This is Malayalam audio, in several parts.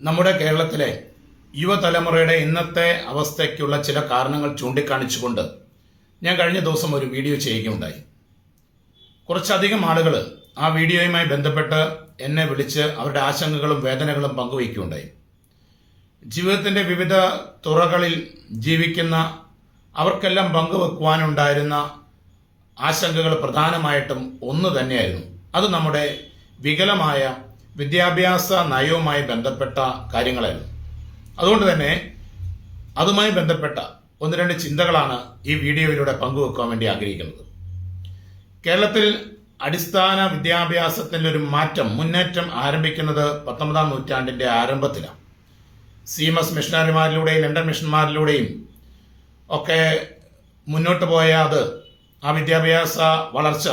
നമ്മുടെ കേരളത്തിലെ യുവതലമുറയുടെ ഇന്നത്തെ അവസ്ഥയ്ക്കുള്ള ചില കാരണങ്ങൾ ചൂണ്ടിക്കാണിച്ചുകൊണ്ട് ഞാൻ കഴിഞ്ഞ ദിവസം ഒരു വീഡിയോ ചെയ്യുകയുണ്ടായി. കുറച്ചധികം ആളുകൾ ആ വീഡിയോയുമായി ബന്ധപ്പെട്ട് എന്നെ വിളിച്ച് അവരുടെ ആശങ്കകളും വേദനകളും പങ്കുവയ്ക്കുകയുണ്ടായി. ജീവിതത്തിന്റെ വിവിധ തുറകളിൽ ജീവിക്കുന്ന അവർക്കെല്ലാം പങ്കുവെക്കുവാനുണ്ടായിരുന്ന ആശങ്കകൾ പ്രധാനമായിട്ടും ഒന്ന് തന്നെയായിരുന്നു. അത് നമ്മുടെ വികലമായ വിദ്യാഭ്യാസ നയവുമായി ബന്ധപ്പെട്ട കാര്യങ്ങളായിരുന്നു. അതുകൊണ്ട് തന്നെ അതുമായി ബന്ധപ്പെട്ട ഒന്ന് രണ്ട് ചിന്തകളാണ് ഈ വീഡിയോയിലൂടെ പങ്കുവെക്കാൻ വേണ്ടി ആഗ്രഹിക്കുന്നത്. കേരളത്തിൽ അടിസ്ഥാന വിദ്യാഭ്യാസത്തിന്റെ ഒരു മാറ്റം മുന്നേറ്റം ആരംഭിക്കുന്നത് പത്തൊമ്പതാം നൂറ്റാണ്ടിന്റെ ആരംഭത്തിലാണ്. സീമസ് മിഷണറിമാരിലൂടെയും ലണ്ടൻ മിഷന്മാരിലൂടെയും ഒക്കെ മുന്നോട്ട് പോയ അത് ആ വിദ്യാഭ്യാസ വളർച്ച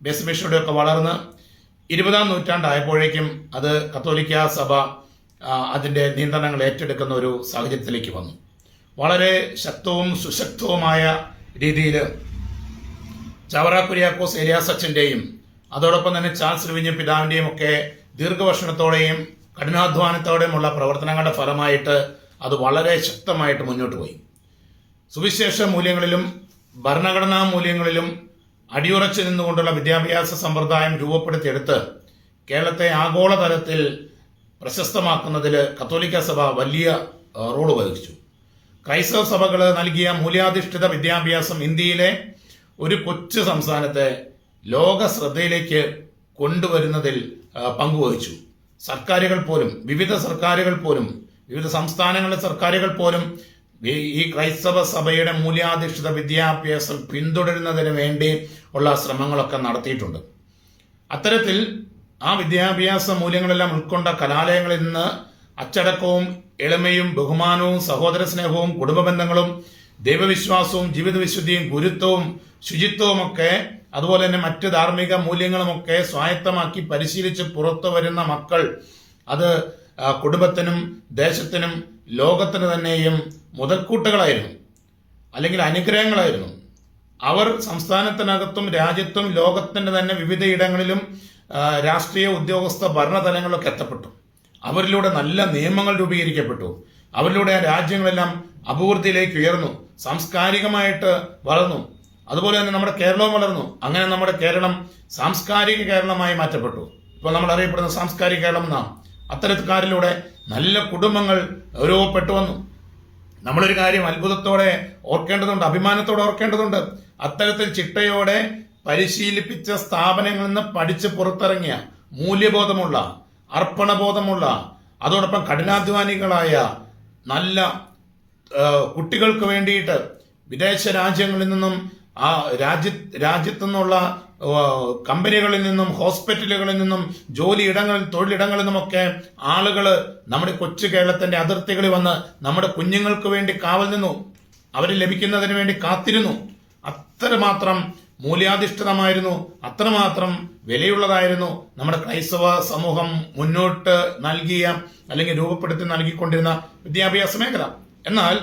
ബേസ് മിഷനിലൂടെയൊക്കെ വളർന്ന് ഇരുപതാം നൂറ്റാണ്ടായപ്പോഴേക്കും അത് കത്തോലിക്ക സഭ അതിന്റെ നിയന്ത്രണങ്ങൾ ഏറ്റെടുക്കുന്ന ഒരു സാഹചര്യത്തിലേക്ക് വന്നു. വളരെ ശക്തവും സുശക്തവുമായ രീതിയിൽ ചവറ കുര്യാക്കോസ് ഏലിയാസ് അച്ഛന്റെയും അതോടൊപ്പം തന്നെ ചാൾസ് റിവിഞ്ഞ് പിതാവിന്റെയും ഒക്കെ ദീർഘവർഷണത്തോടെയും കഠിനാധ്വാനത്തോടെയുമുള്ള പ്രവർത്തനങ്ങളുടെ ഫലമായിട്ട് അത് വളരെ ശക്തമായിട്ട് മുന്നോട്ട് പോയി. സുവിശേഷ മൂല്യങ്ങളിലും ഭരണഘടനാ മൂല്യങ്ങളിലും അടിയുറച്ചു നിന്നുകൊണ്ടുള്ള വിദ്യാഭ്യാസ സമ്പ്രദായം രൂപപ്പെടുത്തിയെടുത്ത് കേരളത്തെ ആഗോളതലത്തിൽ പ്രശസ്തമാക്കുന്നതിൽ കത്തോലിക്ക സഭ വലിയ റോൾ വഹിച്ചു. ക്രൈസ്തവ സഭകൾ നൽകിയ മൂല്യാധിഷ്ഠിത വിദ്യാഭ്യാസം ഇന്ത്യയിലെ ഒരു കൊച്ചു സംസ്ഥാനത്തെ ലോക ശ്രദ്ധയിലേക്ക് കൊണ്ടുവരുന്നതിൽ പങ്കുവഹിച്ചു. സർക്കാരുകൾ പോലും വിവിധ സർക്കാരുകൾ പോലും വിവിധ സംസ്ഥാനങ്ങളിലെ സർക്കാരുകൾ പോലും ഈ ഈ ക്രൈസ്തവ സഭയുടെ മൂല്യാധിഷ്ഠിത വിദ്യാഭ്യാസം പിന്തുടരുന്നതിന് വേണ്ടി ഉള്ള ശ്രമങ്ങളൊക്കെ നടത്തിയിട്ടുണ്ട്. അത്തരത്തിൽ ആ വിദ്യാഭ്യാസ മൂല്യങ്ങളെല്ലാം ഉൾക്കൊണ്ട കലാലയങ്ങളിൽ നിന്ന് അച്ചടക്കവും എളിമയും ബഹുമാനവും സഹോദര സ്നേഹവും കുടുംബ ബന്ധങ്ങളും ദൈവവിശ്വാസവും ജീവിതവിശുദ്ധിയും ഗുരുത്വവും ശുചിത്വവും ഒക്കെ അതുപോലെ തന്നെ മറ്റ് ധാർമ്മിക മൂല്യങ്ങളുമൊക്കെ സ്വായത്തമാക്കി പരിശീലിച്ച് പുറത്തു വരുന്ന മക്കൾ അത് കുടുംബത്തിനും ദേശത്തിനും ലോകത്തിന് തന്നെയും മുതൽക്കൂട്ടുകളായിരുന്നു. അല്ലെങ്കിൽ അനുഗ്രഹങ്ങളായിരുന്നു. അവർ സംസ്ഥാനത്തിനകത്തും രാജ്യത്തും ലോകത്തിന്റെ തന്നെ വിവിധ ഇടങ്ങളിലും രാഷ്ട്രീയ ഉദ്യോഗസ്ഥ ഭരണതലങ്ങളിലൊക്കെ എത്തപ്പെട്ടു. അവരിലൂടെ നല്ല നിയമങ്ങൾ രൂപീകരിക്കപ്പെട്ടു. അവരിലൂടെ ആ രാജ്യങ്ങളെല്ലാം അഭിവൃദ്ധിയിലേക്ക് ഉയർന്നു. സാംസ്കാരികമായിട്ട് വളർന്നു. അതുപോലെ തന്നെ നമ്മുടെ കേരളവും വളർന്നു. അങ്ങനെ നമ്മുടെ കേരളം സാംസ്കാരിക കേരളമായി മാറ്റപ്പെട്ടു. ഇപ്പോൾ നമ്മൾ അറിയപ്പെടുന്ന സാംസ്കാരിക കേരളം എന്നാണ് അത്തരക്കാരിലൂടെ നല്ല കുടുംബങ്ങൾ ഗൗരവപ്പെട്ടു വന്നു. നമ്മളൊരു കാര്യം അത്ഭുതത്തോടെ ഓർക്കേണ്ടതുണ്ട് അഭിമാനത്തോടെ ഓർക്കേണ്ടതുണ്ട്. അത്തരത്തിൽ ചിട്ടയോടെ പരിശീലിപ്പിച്ച സ്ഥാപനങ്ങളിൽ നിന്ന് പഠിച്ച് പുറത്തിറങ്ങിയ മൂല്യബോധമുള്ള അർപ്പണബോധമുള്ള അതോടൊപ്പം കഠിനാധ്വാനികളായ നല്ല കുട്ടികൾക്ക് വേണ്ടിയിട്ട് വിദേശ രാജ്യങ്ങളിൽ നിന്നും ആ രാജ്യ രാജ്യത്തു നിന്നുള്ള കമ്പനികളിൽ നിന്നും ഹോസ്പിറ്റലുകളിൽ നിന്നും ജോലിയിടങ്ങളിൽ തൊഴിലിടങ്ങളിൽ നിന്നുമൊക്കെ ആളുകൾ നമ്മുടെ കൊച്ചു കേരളത്തിന്റെ അതിർത്തികളിൽ വന്ന് നമ്മുടെ കുഞ്ഞുങ്ങൾക്ക് വേണ്ടി കാവൽ നിന്നു. അവർ ലഭിക്കുന്നതിന് വേണ്ടി കാത്തിരുന്നു. അത്രമാത്രം മൂല്യാധിഷ്ഠിതമായിരുന്നു. അത്രമാത്രം വിലയുള്ളതായിരുന്നു നമ്മുടെ ക്രൈസ്തവ സമൂഹം മുന്നോട്ട് നൽകിയ അല്ലെങ്കിൽ രൂപപ്പെടുത്തി നൽകിക്കൊണ്ടിരുന്ന വിദ്യാഭ്യാസ മേഖല. എന്നാൽ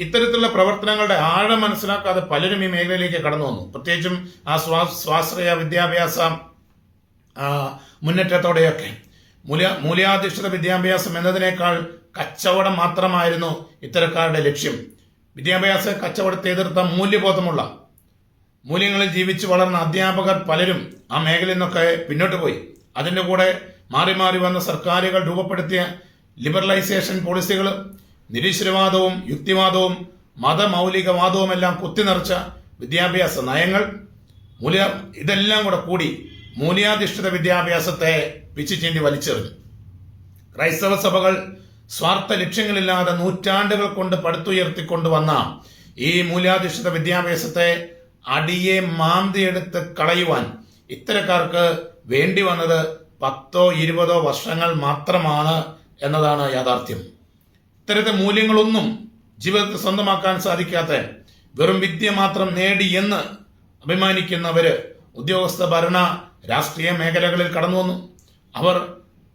ഇത്തരത്തിലുള്ള പ്രവർത്തനങ്ങളുടെ ആഴം മനസ്സിലാക്കാതെ പലരും ഈ മേഖലയിലേക്ക് കടന്നു വന്നു. പ്രത്യേകിച്ചും ആ സ്വാ സ്വാശ്രയ വിദ്യാഭ്യാസ മുന്നേറ്റത്തോടെയൊക്കെ. മൂല്യ മൂല്യാധിഷ്ഠിത വിദ്യാഭ്യാസം എന്നതിനേക്കാൾ കച്ചവടം മാത്രമായിരുന്നു ഇത്തരക്കാരുടെ ലക്ഷ്യം. വിദ്യാഭ്യാസ കച്ചവടത്തെ എതിർത്ത മൂല്യബോധമുള്ള മൂല്യങ്ങളിൽ ജീവിച്ചു വളർന്ന അധ്യാപകർ പലരും ആ മേഖലയിൽ നിന്നൊക്കെ പിന്നോട്ട് പോയി. അതിന്റെ കൂടെ മാറി മാറി വന്ന സർക്കാരുകൾ രൂപപ്പെടുത്തിയ ലിബറലൈസേഷൻ പോളിസികൾ നിരീശ്വരവാദവും യുക്തിവാദവും മതമൗലികവാദവും എല്ലാം കുത്തിനിറച്ച വിദ്യാഭ്യാസ നയങ്ങൾ മൂല്യ ഇതെല്ലാം കൂടെ കൂടി മൂല്യാധിഷ്ഠിത വിദ്യാഭ്യാസത്തെ പിച്ചിച്ചീന്തി വലിച്ചെറിഞ്ഞു. ക്രൈസ്തവ സഭകൾ സ്വാർത്ഥ ലക്ഷ്യങ്ങളില്ലാതെ നൂറ്റാണ്ടുകൾ കൊണ്ട് പടുത്തുയർത്തിക്കൊണ്ടുവന്ന ഈ മൂല്യാധിഷ്ഠിത വിദ്യാഭ്യാസത്തെ അടിയെ മാന്തിയെടുത്ത് കളയുവാൻ ഇത്തരക്കാർക്ക് വേണ്ടി വന്നത് പത്തോ ഇരുപതോ വർഷങ്ങൾ മാത്രമാണ് എന്നതാണ് യാഥാർത്ഥ്യം. ഇത്തരത്തെ മൂല്യങ്ങളൊന്നും ജീവിതത്തിൽ സ്വന്തമാക്കാൻ സാധിക്കാത്ത വെറും വിദ്യ മാത്രം നേടി എന്ന് അഭിമാനിക്കുന്നവര് ഉദ്യോഗസ്ഥ ഭരണ രാഷ്ട്രീയ മേഖലകളിൽ കടന്നു വന്നു. അവർ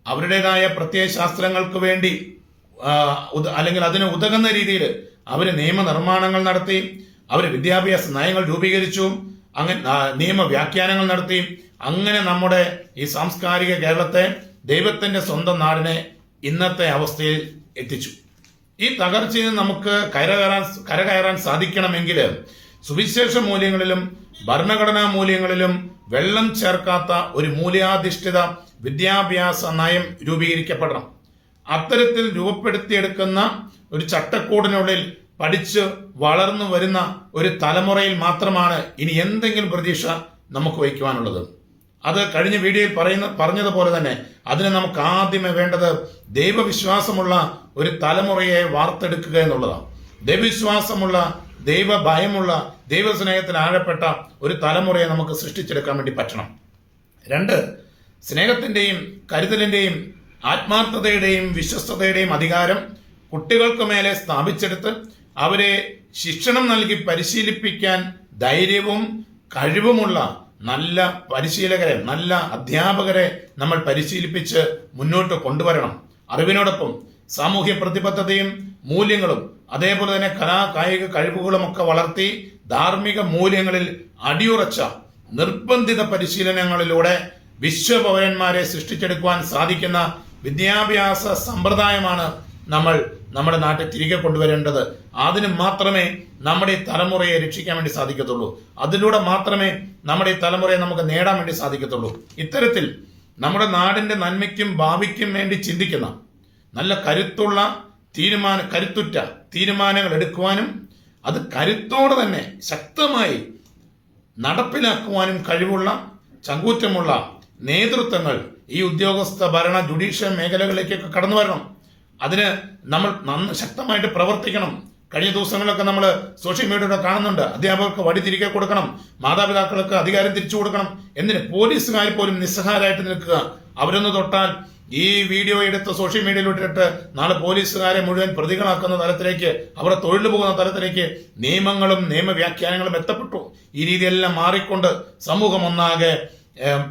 അവരുടേതായ പ്രത്യയ ശാസ്ത്രങ്ങൾക്ക് വേണ്ടി അല്ലെങ്കിൽ അതിന് ഉതകുന്ന രീതിയിൽ അവർ നിയമനിർമ്മാണങ്ങൾ നടത്തി അവർ വിദ്യാഭ്യാസ നയങ്ങൾ രൂപീകരിച്ചു അങ്ങനെ നിയമ വ്യാഖ്യാനങ്ങൾ നടത്തി. അങ്ങനെ നമ്മുടെ ഈ സാംസ്കാരിക കേരളത്തെ ദൈവത്തിന്റെ സ്വന്തം നാടിനെ ഇന്നത്തെ അവസ്ഥയിൽ എത്തിച്ചു. ഈ തകർച്ചയിൽ നിന്ന് നമുക്ക് കരകയറാൻ കരകയറാൻ സാധിക്കണമെങ്കിൽ സുവിശേഷ മൂല്യങ്ങളിലും ഭരണഘടനാ മൂല്യങ്ങളിലും വെള്ളം ചേർക്കാത്ത ഒരു മൂല്യാധിഷ്ഠിത വിദ്യാഭ്യാസ നയം രൂപീകരിക്കപ്പെടണം. അത്തരത്തിൽ രൂപപ്പെടുത്തിയെടുക്കുന്ന ഒരു ചട്ടക്കൂടിനുള്ളിൽ പഠിച്ച് വളർന്നു വരുന്ന ഒരു തലമുറയിൽ മാത്രമാണ് ഇനി എന്തെങ്കിലും പ്രതീക്ഷ നമുക്ക് വയ്ക്കുവാനുള്ളത് അത് കഴിഞ്ഞ വീഡിയോയിൽ പറയുന്ന പറഞ്ഞതുപോലെ തന്നെ അതിന് നമുക്ക് ആദ്യമേ വേണ്ടത് ദൈവവിശ്വാസമുള്ള ഒരു തലമുറയെ വാർത്തെടുക്കുക എന്നുള്ളതാണ്. ദൈവവിശ്വാസമുള്ള ദൈവ ദൈവഭയമുള്ള ദൈവസ്നേഹത്തിൽ ആഴപ്പെട്ട ഒരു തലമുറയെ നമുക്ക് സൃഷ്ടിച്ചെടുക്കാൻ വേണ്ടി പറ്റണം. രണ്ട് സ്നേഹത്തിന്റെയും കരുതലിന്റെയും ആത്മാർത്ഥതയുടെയും വിശ്വസ്തതയുടെയും അധികാരം കുട്ടികൾക്ക് മേലെ സ്ഥാപിച്ചെടുത്ത് അവരെ ശിക്ഷണം നൽകി പരിശീലിപ്പിക്കാൻ ധൈര്യവും കഴിവുമുള്ള നല്ല പരിശീലകരെ നല്ല അധ്യാപകരെ നമ്മൾ പരിശീലിപ്പിച്ച് മുന്നോട്ട് കൊണ്ടുവരണം. അറിവിനോടൊപ്പം സാമൂഹ്യ പ്രതിബദ്ധതയും മൂല്യങ്ങളും അതേപോലെ തന്നെ കലാ കായിക കഴിവുകളും ഒക്കെ വളർത്തി ധാർമ്മിക മൂല്യങ്ങളിൽ അടിയുറച്ച നിർബന്ധിത പരിശീലനങ്ങളിലൂടെ വിശ്വപൗരന്മാരെ സൃഷ്ടിച്ചെടുക്കുവാൻ സാധിക്കുന്ന വിദ്യാഭ്യാസ സമ്പ്രദായമാണ് നമ്മൾ നമ്മുടെ നാട്ടിൽ തിരികെ കൊണ്ടുവരേണ്ടത് അതിന് മാത്രമേ നമ്മുടെ ഈ തലമുറയെ രക്ഷിക്കാൻ വേണ്ടി സാധിക്കത്തുള്ളൂ. അതിലൂടെ മാത്രമേ നമ്മുടെ ഈ തലമുറയെ നമുക്ക് നേടാൻ വേണ്ടി സാധിക്കത്തുള്ളൂ. ഇത്തരത്തിൽ നമ്മുടെ നാടിന്റെ നന്മയ്ക്കും ഭാവിക്കും വേണ്ടി ചിന്തിക്കുന്ന നല്ല കരുത്തുള്ള തീരുമാന കരുത്തുറ്റ തീരുമാനങ്ങൾ എടുക്കുവാനും അത് കരുത്തോടെ തന്നെ ശക്തമായി നടപ്പിലാക്കുവാനും കഴിവുള്ള ചങ്കൂറ്റമുള്ള നേതൃത്വങ്ങൾ ഈ ഉദ്യോഗസ്ഥ ഭരണ ജുഡീഷ്യൽ മേഖലകളിലേക്കൊക്കെ കടന്നു വരണം അതിന് നമ്മൾ നന്ന ശക്തമായിട്ട് പ്രവർത്തിക്കണം. കഴിഞ്ഞ ദിവസങ്ങളിലൊക്കെ നമ്മൾ സോഷ്യൽ മീഡിയയിലൊക്കെ കാണുന്നുണ്ട്. അധ്യാപകർക്ക് വടി തിരികെ കൊടുക്കണം. മാതാപിതാക്കൾക്ക് അധികാരം തിരിച്ചു കൊടുക്കണം. എന്തിന്? പോലീസുകാർ പോലും നിസ്സഹായരായിട്ട് നിൽക്കുക. അവരൊന്ന് തൊട്ടാൽ ഈ വീഡിയോ എടുത്ത് സോഷ്യൽ മീഡിയയിലോട്ടിട്ട് നാളെ പോലീസുകാരെ മുഴുവൻ പ്രതികളാക്കുന്ന തലത്തിലേക്ക് അവരുടെ തൊഴിൽ പോകുന്ന തലത്തിലേക്ക് നിയമങ്ങളും നിയമവ്യാഖ്യാനങ്ങളും എത്തപ്പെട്ടു. ഈ രീതിയെല്ലാം മാറിക്കൊണ്ട് സമൂഹം ഒന്നാകെ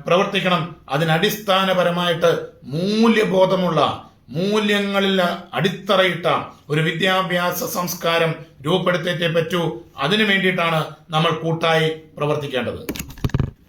പ്രവർത്തിക്കണം. അതിനടിസ്ഥാനപരമായിട്ട് മൂല്യബോധമുള്ള മൂല്യങ്ങളിൽ അടിത്തറയിട്ട ഒരു വിദ്യാഭ്യാസ സംസ്കാരം രൂപപ്പെടുത്തിയേ പറ്റൂ. അതിനു വേണ്ടിയിട്ടാണ് നമ്മൾ കൂട്ടായി പ്രവർത്തിക്കേണ്ടത്.